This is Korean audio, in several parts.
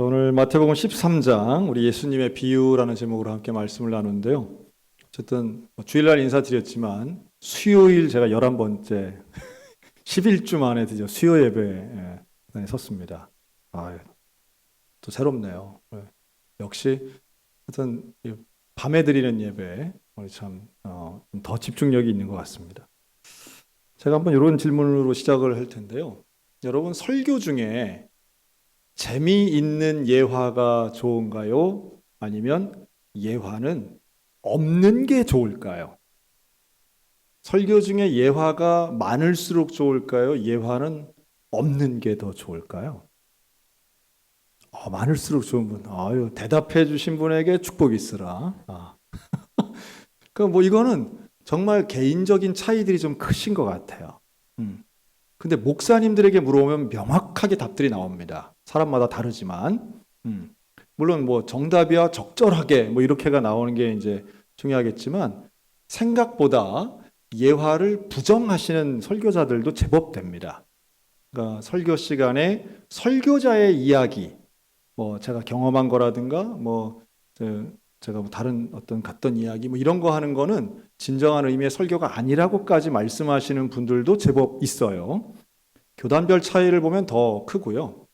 오늘 마태복음 13장 우리 예수님의 비유라는 제목으로 함께 말씀을 나누는데요. 어쨌든 뭐 주일날 인사드렸지만 수요일 제가 11번째 11주 만에 드디어 수요 예배에 섰습니다. 아, 또 새롭네요. 네. 역시 하여튼 이 밤에 드리는 예배 우리 참더 집중력이 있는 것 같습니다. 제가 한번 이런 질문으로 시작을 할 텐데요. 여러분 설교 중에 재미있는 예화가 좋은가요? 아니면 예화는 없는 게 좋을까요? 설교 중에 예화가 많을수록 좋을까요? 예화는 없는 게 더 좋을까요? 아, 많을수록 좋은 분. 아유, 대답해 주신 분에게 축복이 있으라. 아. 그뭐 이거는 정말 개인적인 차이들이 좀 크신 것 같아요. 음. 근데 목사님들에게 물어보면 명확하게 답들이 나옵니다. 사람마다 다르지만, 음. 물론 뭐 정답이야 적절하게 뭐 이렇게가 나오는 게 이제 중요하겠지만 생각보다 예화를 부정하시는 설교자들도 제법 됩니다. 그러니까 설교 시간에 설교자의 이야기, 뭐 제가 경험한 거라든가 뭐 제가 뭐 다른 어떤 갔던 이야기 뭐 이런 거 하는 거는 진정한 의미의 설교가 아니라고까지 말씀하시는 분들도 제법 있어요. 교단별 차이를 보면 더 크고요.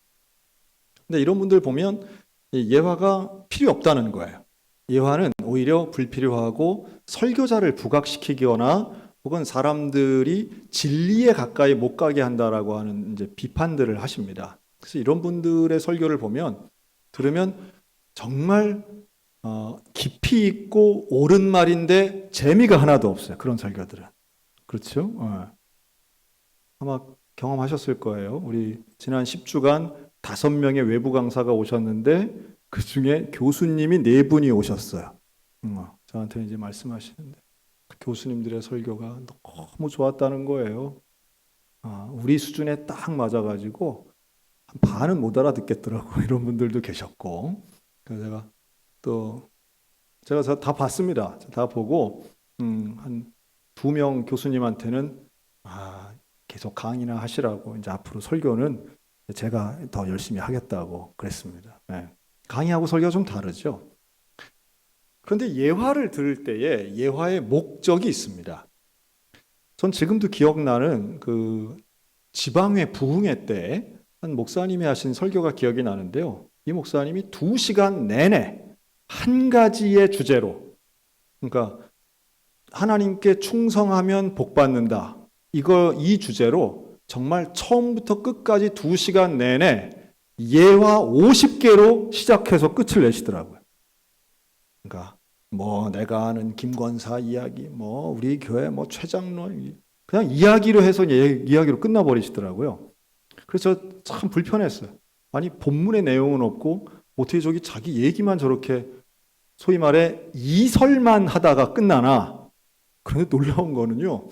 근데 이런 분들 보면 예화가 필요 없다는 거예요. 예화는 오히려 불필요하고 설교자를 부각시키거나 혹은 사람들이 진리에 가까이 못 가게 한다라고 하는 이제 비판들을 하십니다. 그래서 이런 분들의 설교를 보면 들으면 정말 어, 깊이 있고 옳은 말인데 재미가 하나도 없어요. 그런 설교들은. 그렇죠? 어. 아마 경험하셨을 거예요. 우리 지난 10주간 다섯 명의 외부 강사가 오셨는데 그 중에 교수님이 네 분이 오셨어요. 음, 저한테 이제 말씀하시는데 그 교수님들의 설교가 너무 좋았다는 거예요. 아, 우리 수준에 딱 맞아가지고 반은 못 알아듣겠더라고 이런 분들도 계셨고 그래서 제가 또 제가 다 봤습니다. 다 보고 음, 한두 명 교수님한테는 아, 계속 강의나 하시라고 이제 앞으로 설교는 제가 더 열심히 하겠다고 그랬습니다. 네. 강의하고 설교가 좀 다르죠. 그런데 예화를 들을 때에 예화의 목적이 있습니다. 전 지금도 기억나는 그 지방회 부흥회 때 한 목사님이 하신 설교가 기억이 나는데요. 이 목사님이 두 시간 내내 한 가지의 주제로 그러니까 하나님께 충성하면 복 받는다. 이거 이 주제로 정말 처음부터 끝까지 두 시간 내내 예화 50개로 시작해서 끝을 내시더라고요. 그러니까 뭐 내가 아는 김권사 이야기, 뭐 우리 교회 뭐 최장로 그냥 이야기로 해서 이야기로 끝나버리시더라고요. 그래서 참 불편했어요. 아니 본문의 내용은 없고 어떻게 저기 자기 얘기만 저렇게 소위 말해 이설만 하다가 끝나나? 그런데 놀라운 거는요.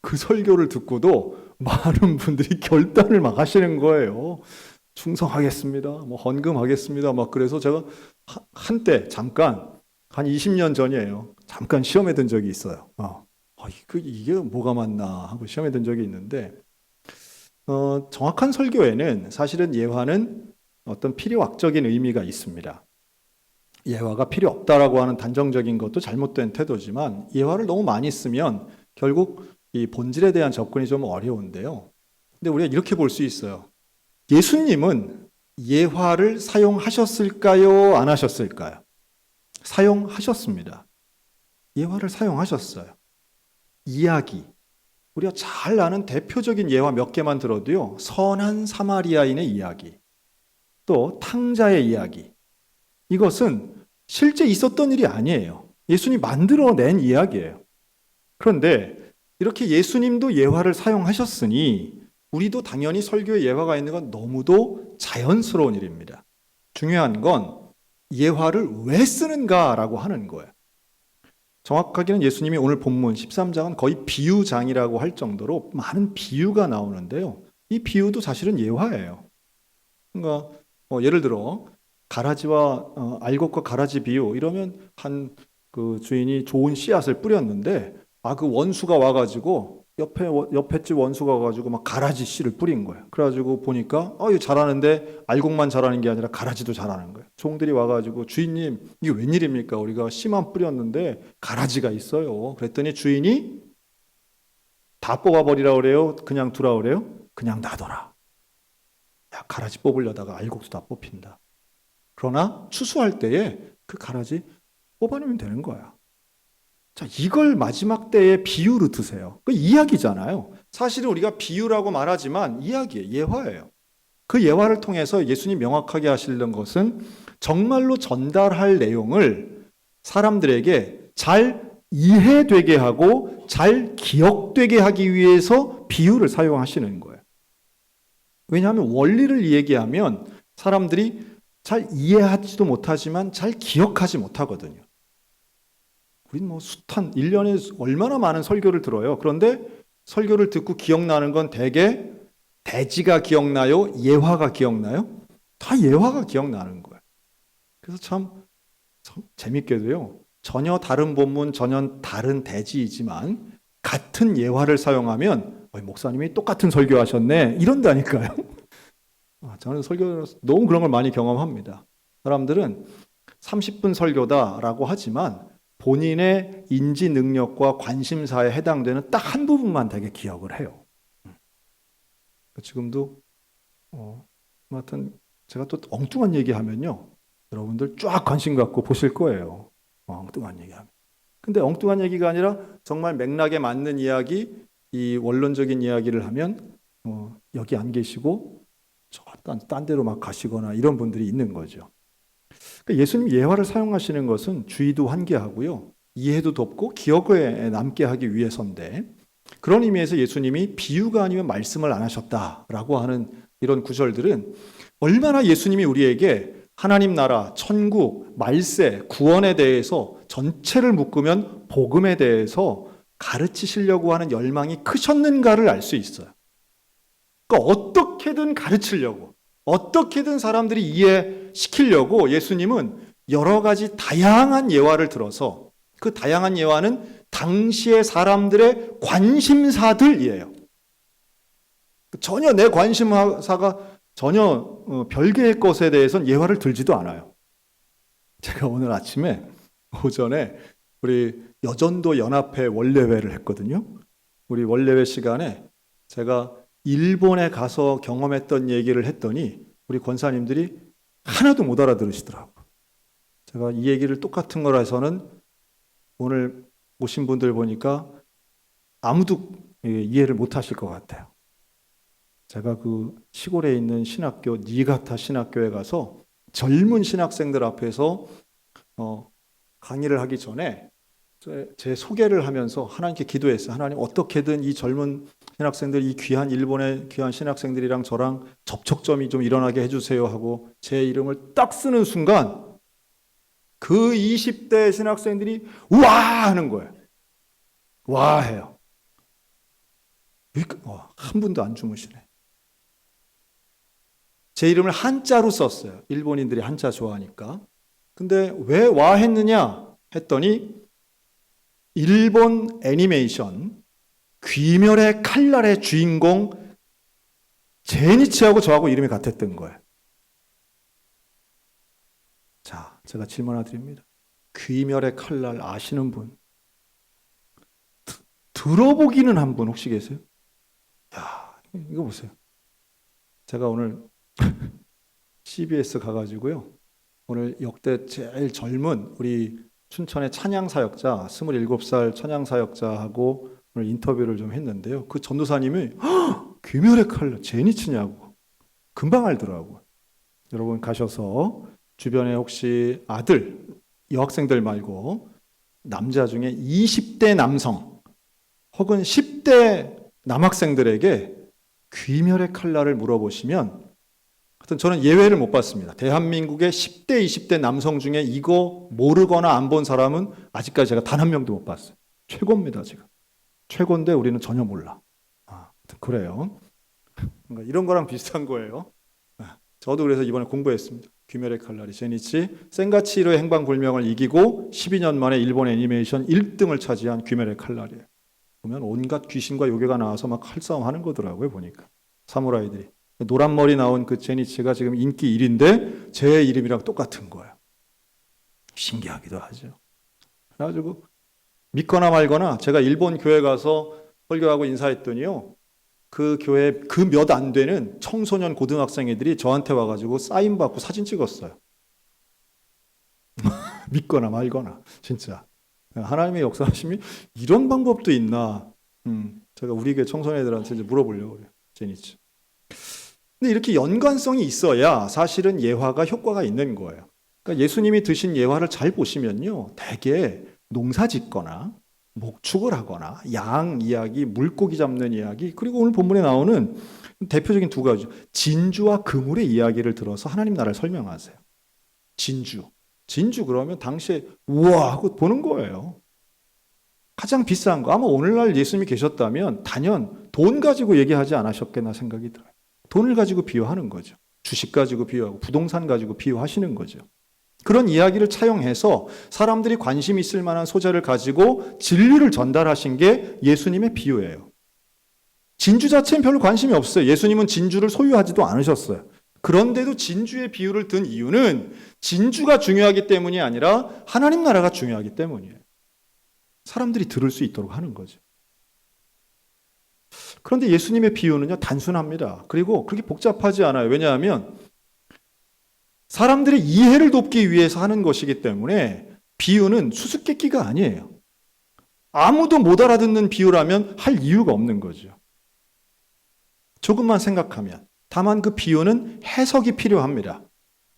그 설교를 듣고도 많은 분들이 결단을 막 하시는 거예요. 충성하겠습니다. 뭐 헌금하겠습니다. 막 그래서 제가 한때 잠깐 한 20년 전이에요. 잠깐 시험에 든 적이 있어요. 어, 아, 그 이게 뭐가 맞나 하고 시험에 든 적이 있는데 어, 정확한 설교에는 사실은 예화는 어떤 필요학적인 의미가 있습니다. 예화가 필요 없다라고 하는 단정적인 것도 잘못된 태도지만 예화를 너무 많이 쓰면 결국 이 본질에 대한 접근이 좀 어려운데요. 근데 우리가 이렇게 볼 수 있어요. 예수님은 예화를 사용하셨을까요? 안 하셨을까요? 사용하셨습니다. 예화를 사용하셨어요. 이야기. 우리가 잘 아는 대표적인 예화 몇 개만 들어도요. 선한 사마리아인의 이야기. 또 탕자의 이야기. 이것은 실제 있었던 일이 아니에요. 예수님 만들어낸 이야기예요. 그런데 이렇게 예수님도 예화를 사용하셨으니 우리도 당연히 설교에 예화가 있는 건 너무도 자연스러운 일입니다. 중요한 건 예화를 왜 쓰는가라고 하는 거예요. 정확하게는 예수님이 오늘 본문 13장은 거의 비유장이라고 할 정도로 많은 비유가 나오는데요. 이 비유도 사실은 예화예요. 그러니까 뭐 예를 들어 가라지와 어, 알곡과 가라지 비유 이러면 한 그 주인이 좋은 씨앗을 뿌렸는데 아 그 원수가 와가지고 옆에 원- 옆에 집 원수가 가지고 막 가라지 씨를 뿌린 거예요. 그래가지고 보니까 어 이거 잘하는데 알곡만 잘하는 게 아니라 가라지도 잘하는 거예요. 종들이 와가지고 주인님 이게 웬일입니까? 우리가 씨만 뿌렸는데 가라지가 있어요. 그랬더니 주인이 다 뽑아버리라 그래요. 그냥 두라 그래요. 그냥 놔둬라. 야 가라지 뽑으려다가 알곡도 다 뽑힌다. 그러나 추수할 때에 그 가라지 뽑아내면 되는 거야. 자, 이걸 마지막 때에 비유로 드세요. 그 이야기잖아요. 사실은 우리가 비유라고 말하지만 이야기예요. 예화예요. 그 예화를 통해서 예수님 명확하게 하시는 것은 정말로 전달할 내용을 사람들에게 잘 이해되게 하고 잘 기억되게 하기 위해서 비유를 사용하시는 거예요. 왜냐하면 원리를 얘기하면 사람들이 잘 이해하지도 못하지만 잘 기억하지 못하거든요. 우린 뭐 숱한 1년에 얼마나 많은 설교를 들어요. 그런데 설교를 듣고 기억나는 건 대개 대지가 기억나요? 예화가 기억나요? 다 예화가 기억나는 거예요. 그래서 참, 참 재밌게도요. 전혀 다른 본문, 전혀 다른 대지이지만 같은 예화를 사용하면 목사님이 똑같은 설교하셨네 이런다니까요. 아, 저는 설교 너무 그런 걸 많이 경험합니다. 사람들은 30분 설교다라고 하지만 본인의 인지 능력과 관심사에 해당되는 딱 한 부분만 되게 기억을 해요. 음. 지금도 어, 하여튼 제가 또 엉뚱한 얘기하면요, 여러분들 쫙 관심 갖고 보실 거예요. 어, 엉뚱한 얘기하면. 근데 엉뚱한 얘기가 아니라 정말 맥락에 맞는 이야기, 이 원론적인 이야기를 하면 어, 여기 안 계시고 저 딴 딴 데로 막 가시거나 이런 분들이 있는 거죠. 그러니까 예수님 예화를 사용하시는 것은 주의도 환기하고요. 이해도 돕고 기억에 남게 하기 위해서인데 그런 의미에서 예수님이 비유가 아니면 말씀을 안 하셨다라고 하는 이런 구절들은 얼마나 예수님이 우리에게 하나님 나라, 천국, 말세, 구원에 대해서 전체를 묶으면 복음에 대해서 가르치시려고 하는 열망이 크셨는가를 알 수 있어요. 그러니까 어떻게든 가르치려고 어떻게든 사람들이 이해시키려고 예수님은 여러 가지 다양한 예화를 들어서 그 다양한 예화는 당시의 사람들의 관심사들이에요. 전혀 내 관심사가 전혀 어, 별개의 것에 대해서는 예화를 들지도 않아요. 제가 오늘 아침에 오전에 우리 여전도 연합회 원례회를 했거든요. 우리 원례회 시간에 제가 일본에 가서 경험했던 얘기를 했더니 우리 권사님들이 하나도 못 알아들으시더라고. 제가 이 얘기를 똑같은 걸 해서는 오늘 오신 분들 보니까 아무도 예, 이해를 못 하실 것 같아요. 제가 그 시골에 있는 신학교 니가타 신학교에 가서 젊은 신학생들 앞에서 어, 강의를 하기 전에 제, 제 소개를 하면서 하나님께 기도했어요. 하나님 어떻게든 이 젊은 신학생들 이 귀한 일본의 귀한 신학생들이랑 저랑 접촉점이 좀 일어나게 해주세요 하고 제 이름을 딱 쓰는 순간 그 20대 신학생들이 와 하는 거예요. 와 해요. 어, 한 분도 안 주무시네. 제 이름을 한자로 썼어요. 일본인들이 한자 좋아하니까. 근데 왜 와 했느냐 했더니 일본 애니메이션 귀멸의 칼날의 주인공 제니치하고 저하고 이름이 같았던 거예요. 자, 제가 질문 하나 드립니다. 귀멸의 칼날 아시는 분? 드- 들어보기는 한 분 혹시 계세요? 야, 이거 보세요. 제가 오늘 CBS 가가지고요. 오늘 역대 제일 젊은 우리 춘천의 찬양 사역자, 27살 찬양 사역자하고 오늘 인터뷰를 좀 했는데요. 그 전도사님이 "헉, 귀멸의 칼날 제니치냐고 금방 알더라고요. 여러분 가셔서 주변에 혹시 아들, 여학생들 말고 남자 중에 20대 남성 혹은 10대 남학생들에게 귀멸의 칼날을 물어보시면 하여튼 저는 예외를 못 봤습니다. 대한민국의 10대, 20대 남성 중에 이거 모르거나 안 본 사람은 아직까지 제가 단 한 명도 못 봤어요. 최고입니다, 지금. 최고인데 우리는 전혀 몰라. 아, 그래요. 그러니까 이런 거랑 비슷한 거예요. 아, 저도 그래서 이번에 공부했습니다. 귀멸의 칼날이 제니치 센가치르의 행방불명을 이기고 12년 만에 일본 애니메이션 1등을 차지한 귀멸의 칼날이에요. 보면 온갖 귀신과 요괴가 나와서 막 칼싸움 하는 거더라고요, 보니까. 사무라이들이. 노란 머리 나온 그 제니치가 지금 인기 1위인데 제 이름이랑 똑같은 거예요. 신기하기도 하죠. 그래가지고 믿거나 말거나 제가 일본 교회 가서 설교하고 인사했더니요. 그 교회 그 몇 안 되는 청소년 고등학생 애들이 저한테 와가지고 사인 받고 사진 찍었어요. 믿거나 말거나 진짜 하나님의 역사하심이 이런 방법도 있나? 음, 제가 우리 교회 청소년애들한테 이제 물어보려고 그래요. 제니치. 근데 이렇게 연관성이 있어야 사실은 예화가 효과가 있는 거예요. 그러니까 예수님이 드신 예화를 잘 보시면요. 대개 농사 짓거나 목축을 하거나 양 이야기, 물고기 잡는 이야기, 그리고 오늘 본문에 나오는 대표적인 두 가지 진주와 그물의 이야기를 들어서 하나님 나라를 설명하세요. 진주. 진주 그러면 당시에 우와 하고 보는 거예요. 가장 비싼 거. 아마 오늘날 예수님이 계셨다면 단연 돈 가지고 얘기하지 않으셨겠나 생각이 들어요. 돈을 가지고 비유하는 거죠. 주식 가지고 비유하고 부동산 가지고 비유하시는 거죠. 그런 이야기를 차용해서 사람들이 관심 있을 만한 소재를 가지고 진리를 전달하신 게 예수님의 비유예요. 진주 자체는 별로 관심이 없어요. 예수님은 진주를 소유하지도 않으셨어요. 그런데도 진주의 비유를 든 이유는 진주가 중요하기 때문이 아니라 하나님 나라가 중요하기 때문이에요. 사람들이 들을 수 있도록 하는 거죠. 그런데 예수님의 비유는요, 단순합니다. 그리고 그렇게 복잡하지 않아요. 왜냐하면 사람들의 이해를 돕기 위해서 하는 것이기 때문에 비유는 수수께끼가 아니에요. 아무도 못 알아듣는 비유라면 할 이유가 없는 거죠. 조금만 생각하면. 다만 그 비유는 해석이 필요합니다.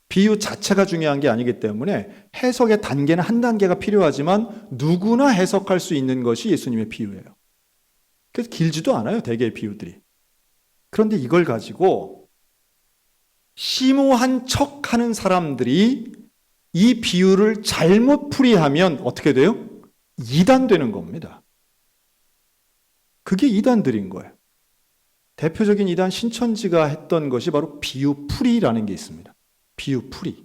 비유 자체가 중요한 게 아니기 때문에 해석의 단계는 한 단계가 필요하지만 누구나 해석할 수 있는 것이 예수님의 비유예요. 그래서 길지도 않아요, 대개의 비유들이. 그런데 이걸 가지고 심오한 척 하는 사람들이 이 비유를 잘못 풀이하면 어떻게 돼요? 이단되는 겁니다. 그게 이단들인 거예요. 대표적인 이단 신천지가 했던 것이 바로 비유풀이라는 게 있습니다. 비유풀이.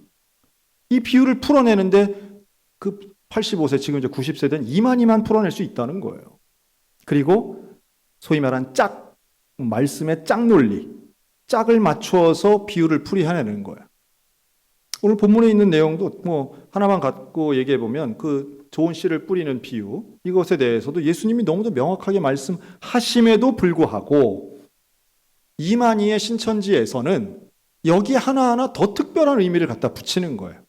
이 비유를 풀어내는데 그 85세, 지금 이제 90세 된 이만희만 풀어낼 수 있다는 거예요. 그리고 소위 말한 짝, 말씀의 짝 논리, 짝을 맞추어서 비유를 풀이해내는 거예요. 오늘 본문에 있는 내용도 뭐 하나만 갖고 얘기해 보면 그 좋은 씨를 뿌리는 비유 이것에 대해서도 예수님이 너무도 명확하게 말씀하심에도 불구하고 이만희의 신천지에서는 여기 하나하나 더 특별한 의미를 갖다 붙이는 거예요.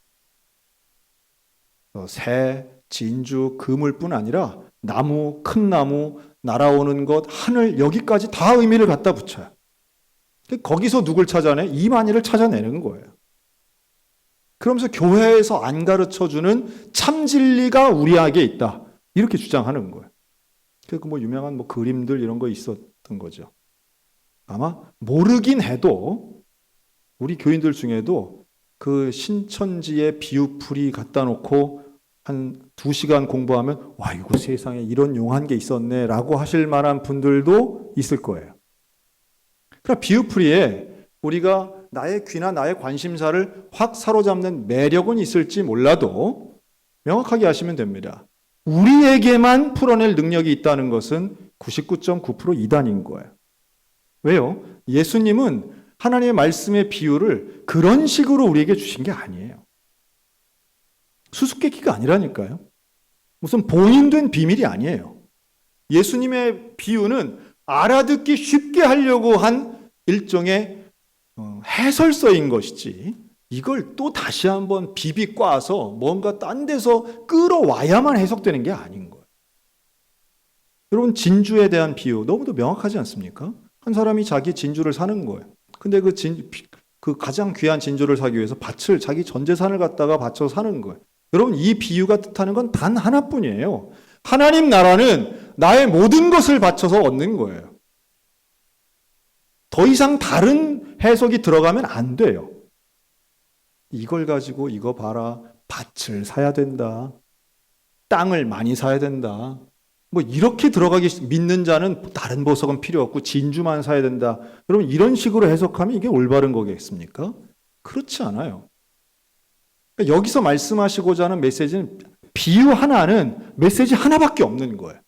어, 새, 진주, 그물뿐 아니라 나무, 큰 나무, 날아오는 것, 하늘 여기까지 다 의미를 갖다 붙여요. 거기서 누굴 찾아내? 이만희를 찾아내는 거예요. 그러면서 교회에서 안 가르쳐 주는 참 진리가 우리에게 있다. 이렇게 주장하는 거예요. 그뭐 유명한 뭐 그림들 이런 거 있었던 거죠. 아마 모르긴 해도 우리 교인들 중에도 그 신천지의 비유풀이 갖다 놓고 한 두 시간 공부하면 와 이거 세상에 이런 용한 게 있었네 라고 하실 만한 분들도 있을 거예요. 그러나 비유풀이에 우리가 나의 귀나 나의 관심사를 확 사로잡는 매력은 있을지 몰라도 명확하게 하시면 됩니다. 우리에게만 풀어낼 능력이 있다는 것은 99.9% 이단인 거예요. 왜요? 예수님은 하나님의 말씀의 비유를 그런 식으로 우리에게 주신 게 아니에요. 수수께끼가 아니라니까요. 무슨 본인된 비밀이 아니에요. 예수님의 비유는 알아듣기 쉽게 하려고 한 일종의 어, 해설서인 것이지 이걸 또 다시 한번 비비 꽈서 뭔가 딴 데서 끌어와야만 해석되는 게 아닌 거예요. 여러분 진주에 대한 비유 너무도 명확하지 않습니까? 한 사람이 자기 진주를 사는 거예요. 근데 그 진, 그 가장 귀한 진주를 사기 위해서 밭을 자기 전 재산을 갖다가 바쳐 사는 거예요. 여러분 이 비유가 뜻하는 건 단 하나뿐이에요. 하나님 나라는 나의 모든 것을 바쳐서 얻는 거예요. 더 이상 다른 해석이 들어가면 안 돼요. 이걸 가지고 이거 봐라. 밭을 사야 된다. 땅을 많이 사야 된다. 뭐 이렇게 들어가기 믿는 자는 다른 보석은 필요 없고 진주만 사야 된다. 여러분 이런 식으로 해석하면 이게 올바른 거겠습니까? 그렇지 않아요. 그러니까 여기서 말씀하시고자 하는 메시지는 비유 하나는 메시지 하나밖에 없는 거예요.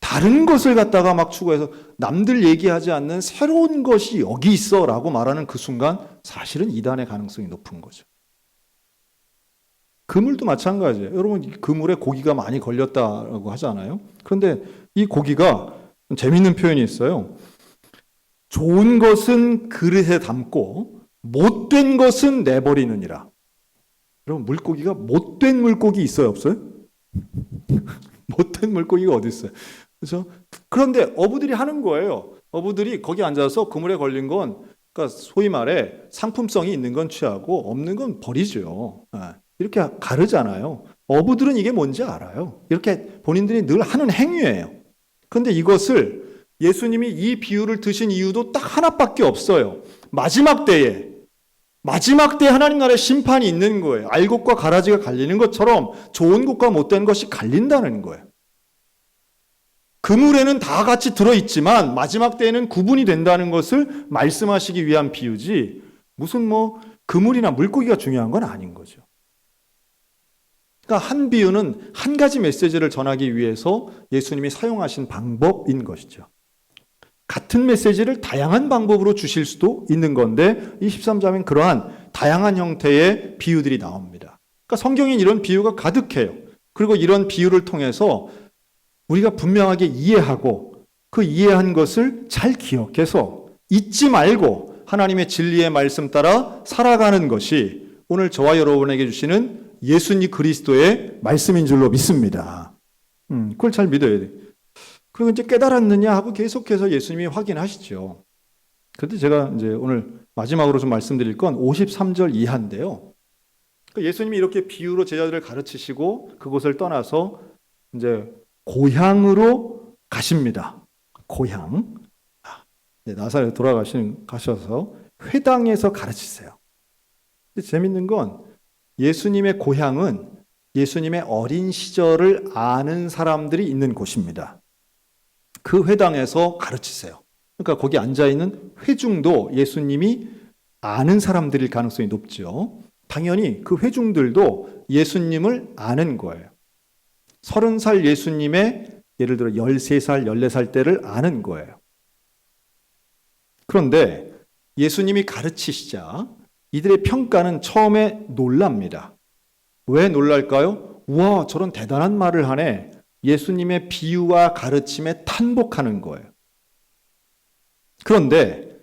다 다른 것을 갖다가 막 추구해서 남들 얘기하지 않는 새로운 것이 여기 있어 라고 말하는 그 순간 사실은 이단의 가능성이 높은 거죠. 그물도 마찬가지예요. 여러분, 이 그물에 고기가 많이 걸렸다고 하잖아요. 그런데 이 고기가 좀 재밌는 표현이 있어요. 좋은 것은 그릇에 담고 못된 것은 내버리느니라. 여러분, 물고기가 못된 물고기 있어요, 없어요? 못된 물고기가 어디 있어요? 그래서 그런데 어부들이 하는 거예요. 어부들이 거기 앉아서 그물에 걸린 건 그러니까 소위 말해 상품성이 있는 건 취하고 없는 건 버리죠. 아, 이렇게 가르잖아요. 어부들은 이게 뭔지 알아요. 이렇게 본인들이 늘 하는 행위예요. 그런데 이것을 예수님이 이 비유를 드신 이유도 딱 하나밖에 없어요. 마지막 때에 마지막 때 하나님 나라의 심판이 있는 거예요. 알곡과 가라지가 갈리는 것처럼 좋은 것과 못된 것이 갈린다는 거예요. 그물에는 다 같이 들어있지만 마지막 때에는 구분이 된다는 것을 말씀하시기 위한 비유지 무슨 뭐 그물이나 물고기가 중요한 건 아닌 거죠. 그러니까 한 비유는 한 가지 메시지를 전하기 위해서 예수님이 사용하신 방법인 것이죠. 같은 메시지를 다양한 방법으로 주실 수도 있는 건데 이 13장엔 그러한 다양한 형태의 비유들이 나옵니다. 그러니까 성경엔 이런 비유가 가득해요. 그리고 이런 비유를 통해서 우리가 분명하게 이해하고 그 이해한 것을 잘 기억해서 잊지 말고 하나님의 진리의 말씀 따라 살아가는 것이 오늘 저와 여러분에게 주시는 예수님 그리스도의 말씀인 줄로 믿습니다. 음, 그걸 잘 믿어야 돼. 그리고 이제 깨달았느냐 하고 계속해서 예수님이 확인하시죠. 그런데 제가 이제 오늘 마지막으로 좀 말씀드릴 건 53절 이하인데요. 그러니까 예수님이 이렇게 비유로 제자들을 가르치시고 그곳을 떠나서 이제 고향으로 가십니다. 고향. 네, 나사렛 돌아가시는 가셔서 회당에서 가르치세요. 근데 재밌는 건 예수님의 고향은 예수님의 어린 시절을 아는 사람들이 있는 곳입니다. 그 회당에서 가르치세요. 그러니까 거기 앉아 있는 회중도 예수님이 아는 사람들일 가능성이 높죠. 당연히 그 회중들도 예수님을 아는 거예요. 서른 살 예수님의 예를 들어 13살, 14살 때를 아는 거예요. 그런데 예수님이 가르치시자 이들의 평가는 처음에 놀랍니다. 왜 놀랄까요? 우와, 저런 대단한 말을 하네. 예수님의 비유와 가르침에 탄복하는 거예요. 그런데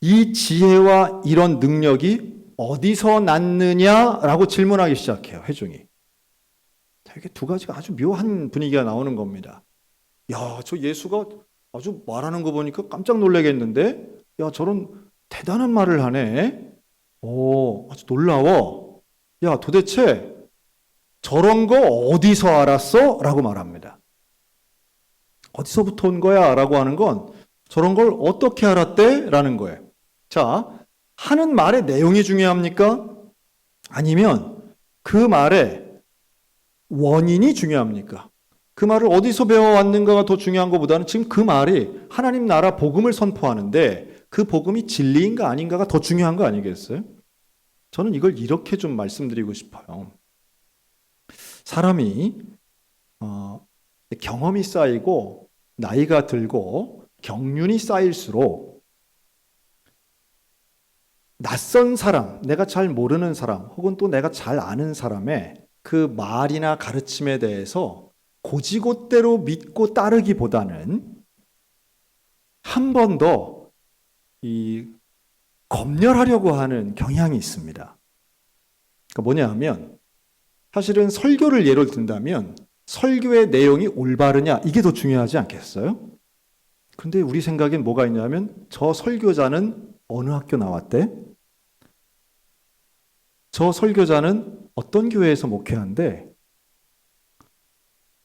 이 지혜와 이런 능력이 어디서 났느냐라고 질문하기 시작해요, 회중이. 되게 두 가지가 아주 묘한 분위기가 나오는 겁니다. 야, 저 예수가 아주 말하는 거 보니까 깜짝 놀라겠는데? 야, 저런 대단한 말을 하네. 오, 아주 놀라워. 야, 도대체 저런 거 어디서 알았어? 라고 말합니다. 어디서부터 온 거야? 라고 하는 건 저런 걸 어떻게 알았대? 라는 거예요. 자, 하는 말의 내용이 중요합니까? 아니면 그 말의 원인이 중요합니까? 그 말을 어디서 배워왔는가가 더 중요한 것보다는 지금 그 말이 하나님 나라 복음을 선포하는데 그 복음이 진리인가 아닌가가 더 중요한 거 아니겠어요? 저는 이걸 이렇게 좀 말씀드리고 싶어요. 사람이 어, 경험이 쌓이고 나이가 들고 경륜이 쌓일수록 낯선 사람, 내가 잘 모르는 사람, 혹은 또 내가 잘 아는 사람의 그 말이나 가르침에 대해서 고지곳대로 믿고 따르기보다는 한 번 더 이 검열하려고 하는 경향이 있습니다. 그러니까 뭐냐 하면 사실은 설교를 예로 든다면 설교의 내용이 올바르냐 이게 더 중요하지 않겠어요? 근데 우리 생각엔 뭐가 있냐면 저 설교자는 어느 학교 나왔대? 저 설교자는 어떤 교회에서 목회한대?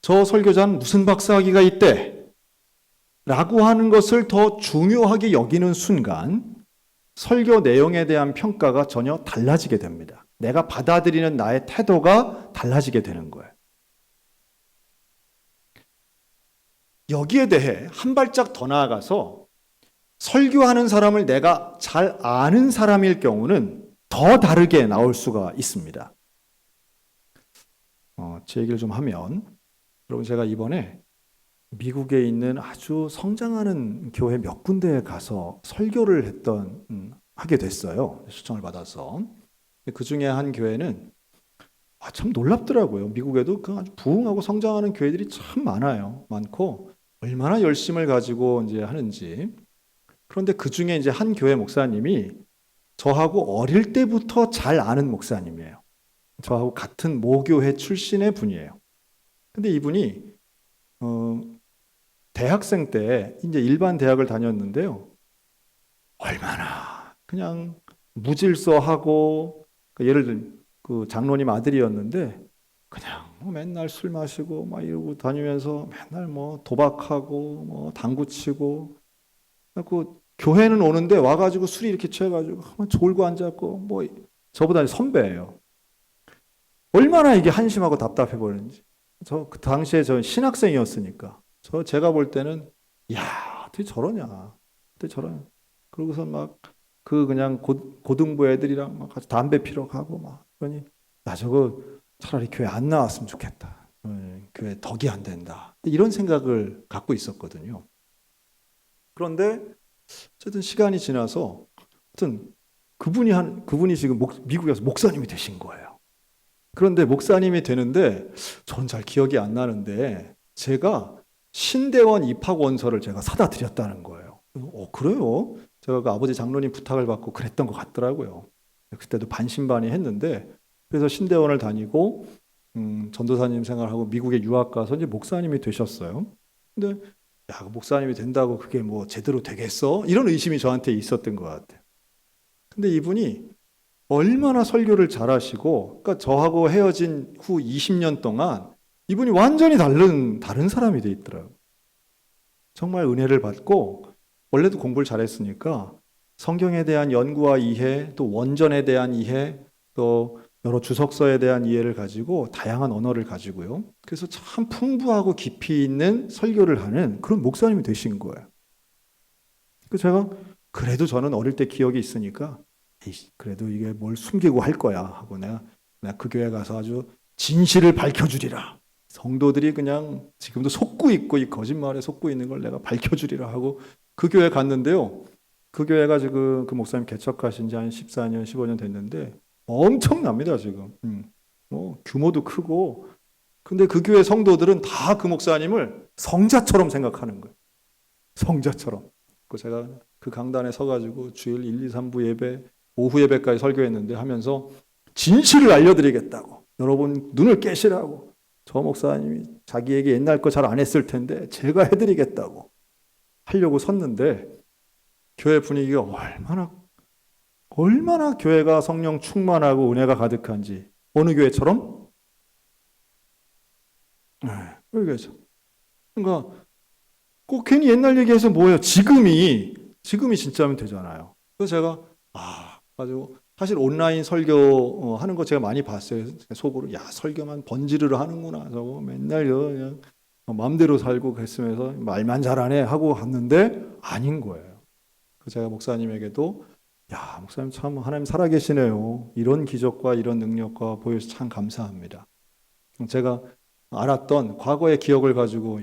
저 설교자는 무슨 박사학위가 있대? 라고 하는 것을 더 중요하게 여기는 순간 설교 내용에 대한 평가가 전혀 달라지게 됩니다. 내가 받아들이는 나의 태도가 달라지게 되는 거예요. 여기에 대해 한 발짝 더 나아가서 설교하는 사람을 내가 잘 아는 사람일 경우는 더 다르게 나올 수가 있습니다. 어, 제 얘기를 좀 하면, 여러분 제가 이번에 미국에 있는 아주 성장하는 교회 몇 군데에 가서 설교를 했던 음, 하게 됐어요. 초청을 받아서 그 중에 한 교회는 아, 참 놀랍더라고요. 미국에도 그 아주 부흥하고 성장하는 교회들이 참 많아요. 많고 얼마나 열심을 가지고 이제 하는지. 그런데 그 중에 이제 한 교회 목사님이 저하고 어릴 때부터 잘 아는 목사님이에요. 저하고 같은 모교회 출신의 분이에요. 근데 이분이 어, 대학생 때 이제 일반 대학을 다녔는데요. 얼마나 그냥 무질서하고 그 예를 들면 그 장로님 아들이었는데 그냥 뭐 맨날 술 마시고 막 이러고 다니면서 맨날 뭐 도박하고 뭐 당구 치고 그 교회는 오는데 와가지고 술이 이렇게 취해가지고 한번 졸고 앉았고 뭐 저보다 선배예요. 얼마나 이게 한심하고 답답해 보이는지. 저 그 당시에 저 신학생이었으니까 저 제가 볼 때는 야 어떻게 저러냐 어떻게 저러냐 그러고서 막 그 그냥 고, 고등부 애들이랑 막 같이 담배 피러 가고 막 그러니 나 저거 차라리 교회 안 나왔으면 좋겠다 어, 교회 덕이 안 된다 이런 생각을 갖고 있었거든요 그런데 어쨌든 시간이 지나서 어쨌든 그분이 한 그분이 지금 목, 미국에서 목사님이 되신 거예요 그런데 목사님이 되는데 전 잘 기억이 안 나는데 제가 신대원 입학 원서를 제가 사다 드렸다는 거예요. 어, 그래요? 제가 그 아버지 장로님 부탁을 받고 그랬던 것 같더라고요. 그때도 반신반의 했는데 그래서 신대원을 다니고 음, 전도사님 생활하고 미국에 유학 가서 이제 목사님이 되셨어요. 근데 야, 그 목사님이 된다고 그게 뭐 제대로 되겠어? 이런 의심이 저한테 있었던 것 같아요. 근데 이분이 얼마나 설교를 잘하시고, 그러니까 저하고 헤어진 후 20년 동안 이분이 완전히 다른 다른 사람이 돼 있더라고요. 정말 은혜를 받고 원래도 공부를 잘했으니까 성경에 대한 연구와 이해, 또 원전에 대한 이해, 또 여러 주석서에 대한 이해를 가지고 다양한 언어를 가지고요. 그래서 참 풍부하고 깊이 있는 설교를 하는 그런 목사님이 되신 거예요. 그 제가 그래도 저는 어릴 때 기억이 있으니까 그래도 이게 뭘 숨기고 할 거야 하고 내가, 내가 그 교회 가서 아주 진실을 밝혀주리라. 성도들이 그냥 지금도 속고 있고 이 거짓말에 속고 있는 걸 내가 밝혀주리라 하고 그 교회 갔는데요. 그 교회가 지금 그 목사님 개척하신 지 한 14년, 15년 됐는데 엄청납니다, 지금. 음. 뭐 규모도 크고. 근데 그 교회 성도들은 다 그 목사님을 성자처럼 생각하는 거예요. 성자처럼. 그 제가 그 강단에 서가지고 주일 1, 2, 3부 예배, 오후 예배까지 설교했는데 하면서 진실을 알려드리겠다고. 여러분 눈을 깨시라고. 저 목사님이 자기에게 옛날 거 잘 안 했을 텐데 제가 해드리겠다고 하려고 섰는데 교회 분위기가 얼마나 얼마나 교회가 성령 충만하고 은혜가 가득한지 어느 교회처럼 네, 교회죠. 그러니까 꼭 괜히 옛날 얘기해서 뭐예요? 지금이 지금이 진짜면 되잖아요. 그래서 제가 아 가지고 사실 온라인 설교 어, 하는 거 제가 많이 봤어요. 속으로 야 설교만 번지르르 하는구나. 저거 맨날 그냥 마음대로 살고 그랬으면서 말만 잘하네 하고 갔는데 아닌 거예요. 그 제가 목사님에게도 야 목사님 참 하나님 살아계시네요. 이런 기적과 이런 능력과 보여서 참 감사합니다. 제가 알았던 과거의 기억을 가지고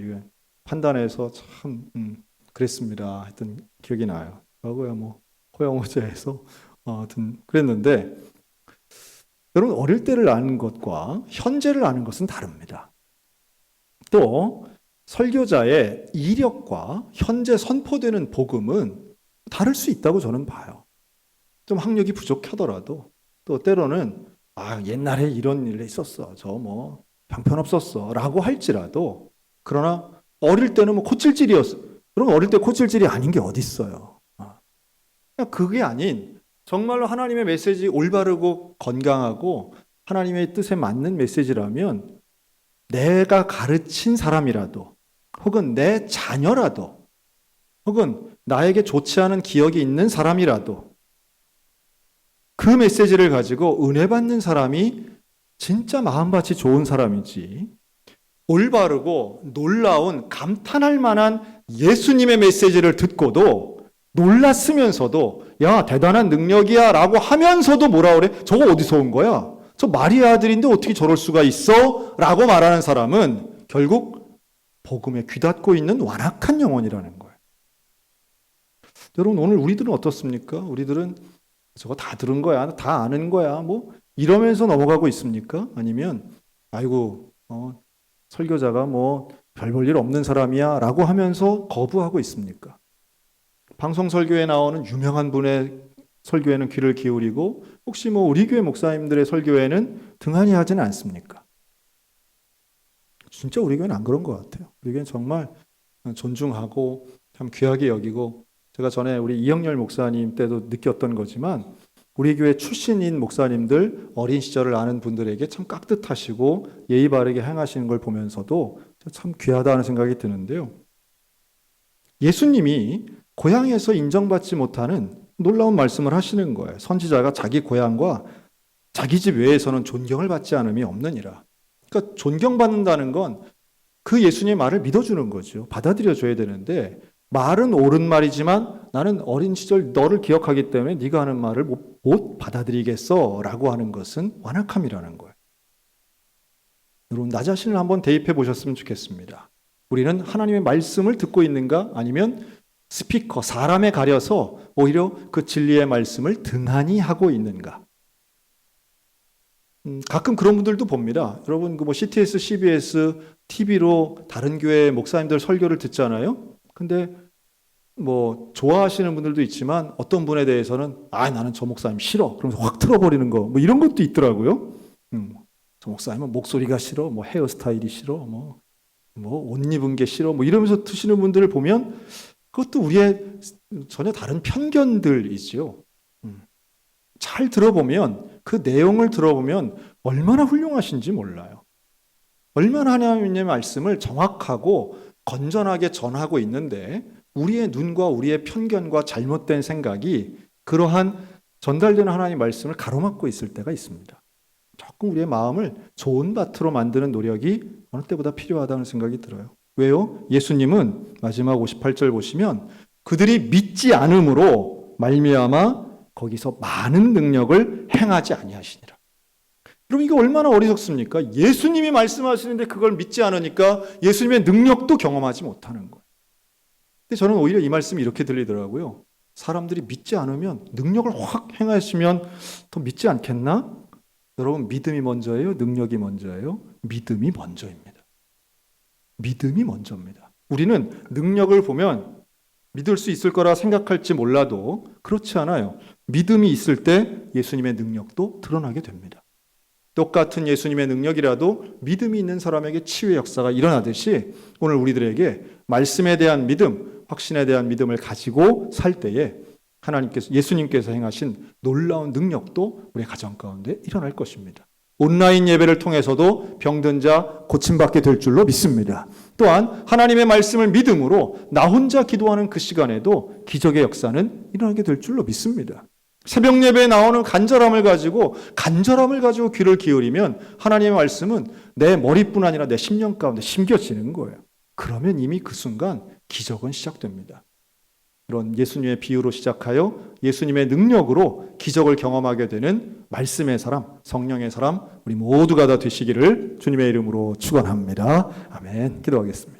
판단해서 참 음, 그랬습니다 했던 기억이 나요. 과거야 뭐 호영호제에서 어, 하여튼 그랬는데 여러분 어릴 때를 아는 것과 현재를 아는 것은 다릅니다. 또 설교자의 이력과 현재 선포되는 복음은 다를 수 있다고 저는 봐요. 좀 학력이 부족하더라도 또 때로는 아 옛날에 이런 일이 있었어 저뭐 형편없었어 라고 할지라도 그러나 어릴 때는 뭐 코찔찔이었어. 그럼 어릴 때 코찔찔이 아닌 게 어디 있어요? 그게 아닌 정말로 하나님의 메시지 올바르고 건강하고 하나님의 뜻에 맞는 메시지라면 내가 가르친 사람이라도 혹은 내 자녀라도 혹은 나에게 좋지 않은 기억이 있는 사람이라도 그 메시지를 가지고 은혜 받는 사람이 진짜 마음밭이 좋은 사람이지 올바르고 놀라운 감탄할 만한 예수님의 메시지를 듣고도 놀랐으면서도 야 대단한 능력이야 라고 하면서도 뭐라 그래? 저거 어디서 온 거야? 저 마리아 아들인데 어떻게 저럴 수가 있어? 라고 말하는 사람은 결국 복음에 귀닫고 있는 완악한 영혼이라는 거예요. 여러분 오늘 우리들은 어떻습니까? 우리들은 저거 다 들은 거야, 다 아는 거야, 뭐 이러면서 넘어가고 있습니까? 아니면 아이고 어, 설교자가 뭐 별 볼 일 없는 사람이야 라고 하면서 거부하고 있습니까? 방송 설교에 나오는 유명한 분의 설교에는 귀를 기울이고 혹시 뭐 우리 교회 목사님들의 설교에는 등한히 하지는 않습니까? 진짜 우리 교회는 안 그런 것 같아요. 우리 교회는 정말 존중하고 참 귀하게 여기고 제가 전에 우리 이영렬 목사님 때도 느꼈던 거지만 우리 교회 출신인 목사님들 어린 시절을 아는 분들에게 참 깍듯하시고 예의 바르게 행하시는 걸 보면서도 참 귀하다는 생각이 드는데요. 예수님이 고향에서 인정받지 못하는 놀라운 말씀을 하시는 거예요. 선지자가 자기 고향과 자기 집 외에서는 존경을 받지 않음이 없느니라. 그러니까 존경받는다는 건 그 예수님의 말을 믿어주는 거죠. 받아들여줘야 되는데 말은 옳은 말이지만 나는 어린 시절 너를 기억하기 때문에 네가 하는 말을 못, 못 받아들이겠어 라고 하는 것은 완악함이라는 거예요. 여러분 나 자신을 한번 대입해 보셨으면 좋겠습니다. 우리는 하나님의 말씀을 듣고 있는가 아니면 스피커 사람에 가려서 오히려 그 진리의 말씀을 등한히 하고 있는가? 음, 가끔 그런 분들도 봅니다. 여러분 그 뭐 CTS, CBS, TV로 다른 교회 목사님들 설교를 듣잖아요. 근데 뭐 좋아하시는 분들도 있지만 어떤 분에 대해서는 아 나는 저 목사님 싫어. 그러면서 확 틀어버리는 거 뭐 이런 것도 있더라고요. 음, 저 목사님은 목소리가 싫어, 뭐 헤어스타일이 싫어, 뭐 뭐 옷 입은 게 싫어, 뭐 이러면서 트시는 분들을 보면 그것도 우리의 전혀 다른 편견들이지요. 음. 잘 들어보면 그 내용을 들어보면 얼마나 훌륭하신지 몰라요. 얼마나 하나님의 말씀을 정확하고 건전하게 전하고 있는데 우리의 눈과 우리의 편견과 잘못된 생각이 그러한 전달되는 하나님의 말씀을 가로막고 있을 때가 있습니다. 조금 우리의 마음을 좋은 밭으로 만드는 노력이 어느 때보다 필요하다는 생각이 들어요. 왜요? 예수님은 마지막 58절 보시면 그들이 믿지 않음으로 말미암아 거기서 많은 능력을 행하지 아니하시니라. 여러분 이게 얼마나 어리석습니까? 예수님이 말씀하시는데 그걸 믿지 않으니까 예수님의 능력도 경험하지 못하는 거예요. 근데 저는 오히려 이 말씀이 이렇게 들리더라고요. 사람들이 믿지 않으면 능력을 확 행하시면 더 믿지 않겠나? 여러분 믿음이 먼저예요? 능력이 먼저예요? 믿음이 먼저입니다. 믿음이 먼저입니다. 우리는 능력을 보면 믿을 수 있을 거라 생각할지 몰라도 그렇지 않아요. 믿음이 있을 때 예수님의 능력도 드러나게 됩니다. 똑같은 예수님의 능력이라도 믿음이 있는 사람에게 치유의 역사가 일어나듯이 오늘 우리들에게 말씀에 대한 믿음, 확신에 대한 믿음을 가지고 살 때에 하나님께서 예수님께서 행하신 놀라운 능력도 우리 가정 가운데 일어날 것입니다. 온라인 예배를 통해서도 병든 자 고침받게 될 줄로 믿습니다. 또한 하나님의 말씀을 믿음으로 나 혼자 기도하는 그 시간에도 기적의 역사는 일어나게 될 줄로 믿습니다. 새벽 예배에 나오는 간절함을 가지고 간절함을 가지고 귀를 기울이면 하나님의 말씀은 내 머리뿐 아니라 내 심령 가운데 심겨지는 거예요. 그러면 이미 그 순간 기적은 시작됩니다. 이런 예수님의 비유로 시작하여 예수님의 능력으로 기적을 경험하게 되는 말씀의 사람, 성령의 사람, 우리 모두가 다 되시기를 주님의 이름으로 축원합니다. 아멘. 기도하겠습니다.